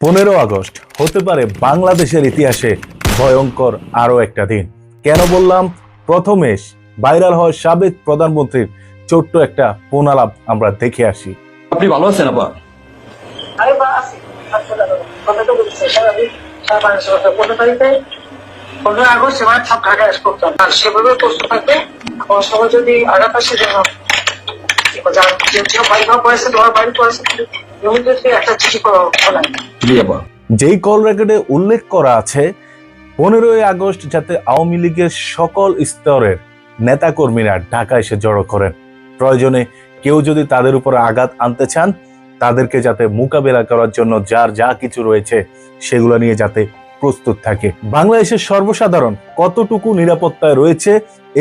পনেরো আগস্ট হতে পারে বাংলাদেশের ইতিহাসে ভয়ঙ্কর আরও একটা দিন। কেন বললাম? প্রথমে ভাইরাল হওয়া সাবেক প্রধানমন্ত্রীর ছোট্ট একটা পোনালাপ আমরা দেখে আসি। আপনি ভালো আছেন আপা সরকার পনেরো আগস্ট সেখানে সব ঢাকা করতাম আর সেভাবে প্রস্তুত থাকবে সময় যদি আসে যেন যেই কল রেকর্ডে উল্লেখ করা আছে, পনেরোই আগস্ট যাতে আওয়ামী লীগের সকল স্তরের নেতাকর্মীরা ঢাকা এসে জড়ো করেন। প্রয়োজনে কেউ যদি তাদের উপর আঘাত আনতে চান, তাদেরকে যাতে মোকাবেলা করার জন্য যার যা কিছু রয়েছে, সেগুলো নিয়ে যাতে প্রস্তুত থাকে। বাংলাদেশের সর্বসাধারণ কতটুকু নিরাপত্তায় রয়েছে,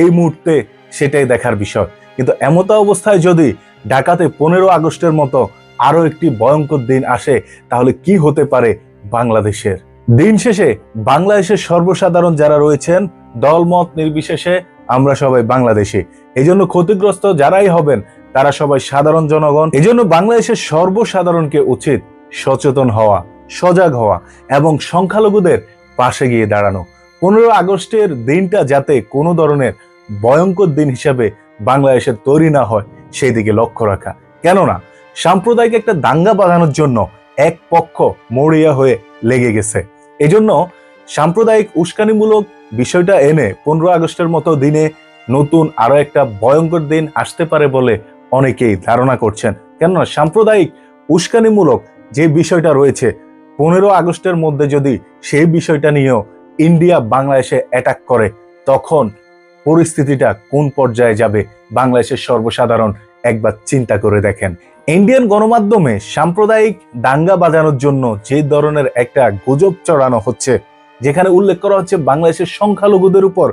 এই মুহূর্তে সেটাই দেখার বিষয়। কিন্তু এমতা অবস্থায় যদি ঢাকাতে পনেরো আগস্টের মতো আরও একটি ভয়ঙ্কর দিন আসে, তাহলে কি হতে পারে বাংলাদেশের? দিন শেষে বাংলাদেশের সর্বসাধারণ যারা রয়েছেন, দলমত নির্বিশেষে আমরা সবাই বাংলাদেশি। এই জন্য ক্ষতিগ্রস্ত যারাই হবেন, তারা সবাই সাধারণ জনগণ। এই জন্য বাংলাদেশের সর্বসাধারণকে উচিত সচেতন হওয়া, সজাগ হওয়া এবং সংখ্যালঘুদের পাশে গিয়ে দাঁড়ানো। পনেরো আগস্টের দিনটা যাতে কোনো ধরনের ভয়ঙ্কর দিন হিসাবে বাংলাদেশের তৈরি না হয় সেই দিকে লক্ষ্য রাখা। কেননা, সাম্প্রদায়িক একটা দাঙ্গা বাঁধানোর জন্য এক পক্ষ মরিয়া হয়ে লেগে গেছে। এজন্য সাম্প্রদায়িক উস্কানিমূলক বিষয়টা এনে পনেরো আগস্টের মতো দিনে নতুন আরও একটা ভয়ঙ্কর দিন আসতে পারে বলে অনেকেই ধারণা করছেন। কেননা, সাম্প্রদায়িক উস্কানিমূলক যে বিষয়টা রয়েছে, পনেরো আগস্টের মধ্যে যদি সেই বিষয়টা নিয়েও ইন্ডিয়া বাংলাদেশে অ্যাটাক করে, তখন পরিস্থিতিটা কোন পর্যায়ে যাবে বাংলাদেশের সর্বসাধারণ একবার চিন্তা করে দেখেন। ইন্ডিয়ান গণমাধ্যমে সাম্প্রদায়িক দাঙ্গা বাজানোর জন্য যে ধরনের একটা গুজব চড়ানো হচ্ছে, যেখানে উল্লেখ করা হচ্ছে বাংলাদেশের সংখ্যালঘুদের উপর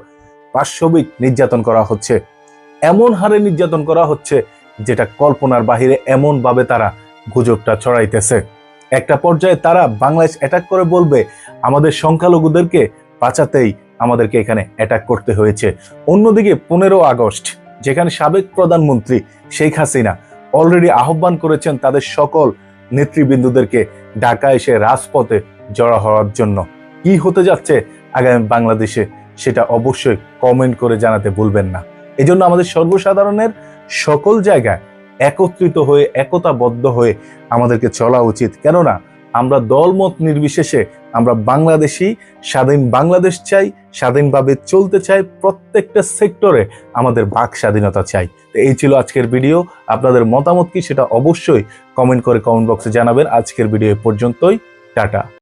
পাশবিক নির্যাতন করা হচ্ছে। এমন হারে নির্যাতন করা হচ্ছে যেটা কল্পনার বাহিরে এমন ভাবে তারা গুজবটা ছড়াইতেছে। একটা পর্যায়ে তারা বাংলাদেশ অ্যাটাক করে বলবে, আমাদের সংখ্যালঘুদেরকে বাঁচাতেই আমাদেরকে এখানে অ্যাটাক করতে হয়েছে। অন্যদিকে পনেরো আগস্ট, যেখানে সাবেক প্রধানমন্ত্রী শেখ হাসিনা অলরেডি আহ্বান করেছেন তাদের সকল নেতৃবৃন্দুদেরকে ঢাকা এসে রাজপথে জড়া হওয়ার জন্য। কি হতে যাচ্ছে আগামী বাংলাদেশে সেটা অবশ্যই কমেন্ট করে জানাতে ভুলবেন না। এজন্য আমাদের সর্বসাধারণের সকল জায়গায় একত্রিত হয়ে, একতাবদ্ধ হয়ে আমাদেরকে চলা উচিত। কেননা আমরা দলমত নির্বিশেষে আমরা বাংলাদেশি, স্বাধীন বাংলাদেশ চাই, স্বাধীনভাবে চলতে চাই, প্রত্যেকটা সেক্টরে আমাদের বাক স্বাধীনতা চাই। তো এই ছিল আজকের ভিডিও। আপনাদের মতামত কি সেটা অবশ্যই কমেন্ট করে কমেন্ট বক্সে জানাবেন। আজকের ভিডিও এ পর্যন্তই। টাটা।